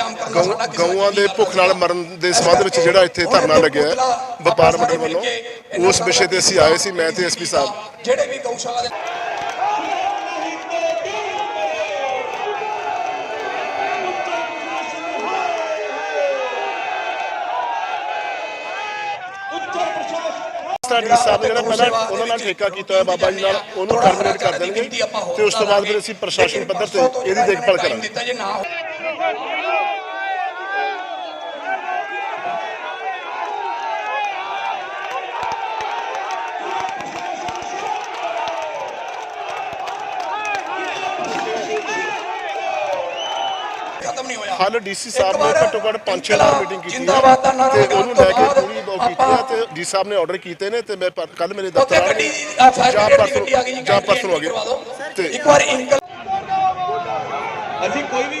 ਜਾਮ ਕਰਨ ਦਾ ਸਾਡਾ ਗਊ- ਕਿਸੇ ਨਾਲ ਗਊਆਂ ਦੇ ਭੁੱਖ ਨਾਲ ਮਰਨ ਦੇ ਸੰਬੰਧ ਵਿੱਚ ਜਿਹੜਾ ਇੱਥੇ ਧਰਨਾ ਲੱਗਿਆ ਵਪਾਰ ਮੰਡਲ ਵੱਲੋਂ ਉਸ ਵਿਸ਼ੇ ਤੇ ਅਸੀਂ ਆਏ ਸੀ ਮੈਂ ਤੇ ਐਸਪੀ ਸਾਹਿਬ। ਜਿਹੜੇ ਵੀ ਗਊਸ਼ਾਲਾ ਦੇ ਸਟਾਡੀ ਸਾਹਿਬ ਜਿਹੜਾ ਪਹਿਲਾਂ ਉਹਨਾਂ ਨਾਲ ਠੇਕਾ ਕੀਤਾ ਹੋਇਆ ਬਾਬਾ ਜੀ ਨਾਲ ਉਹਨੂੰ ਟਰਮੀਨੇਟ ਕਰ ਦੇਣਗੇ ਤੇ ਉਸ ਤੋਂ ਬਾਅਦ ਫਿਰ ਅਸੀਂ ਪ੍ਰਸ਼ਾਸਨ ਪੱਧਰ ਤੇ ਇਹਦੀ ਦੇਖਭਾਲ ਕਰਾਂਗੇ। ਖਤਮ ਨਹੀਂ ਹੋਇਆ। ਹਾਲ ਡੀਸੀ ਸਾਹਿਬ ਨੇ ਘੱਟੋ ਘੱਟ 5-6 ਵਾਰ ਮੀਟਿੰਗ ਕੀਤੀ ਜਿੰਦਾਬਾਦ ਦਾ ਨਾਰਾ ਤੇ ਉਹਨੂੰ ਲੈ ਕੇ ਪੂਰੀ ਬਾਅਦ ਕੀਤੀ ਹੈ ਤੇ ਡੀ ਸਾਹਿਬ ਨੇ ਆਰਡਰ ਕੀਤੇ ਨੇ ਤੇ ਮੈਂ ਕੱਲ ਮੇਰੇ ਦਫ਼ਤਰ ਆ ਗੱਡੀ ਗਏ ਆ ਫਾਇਰ ਜਾਂ ਪਰਸੋਂ ਗਈ ਜੀ ਪਰਸੋਂ ਆ ਗਏ। ਤੇ ਇੱਕ ਵਾਰ ਅਸੀਂ ਕੋਈ ਵੀ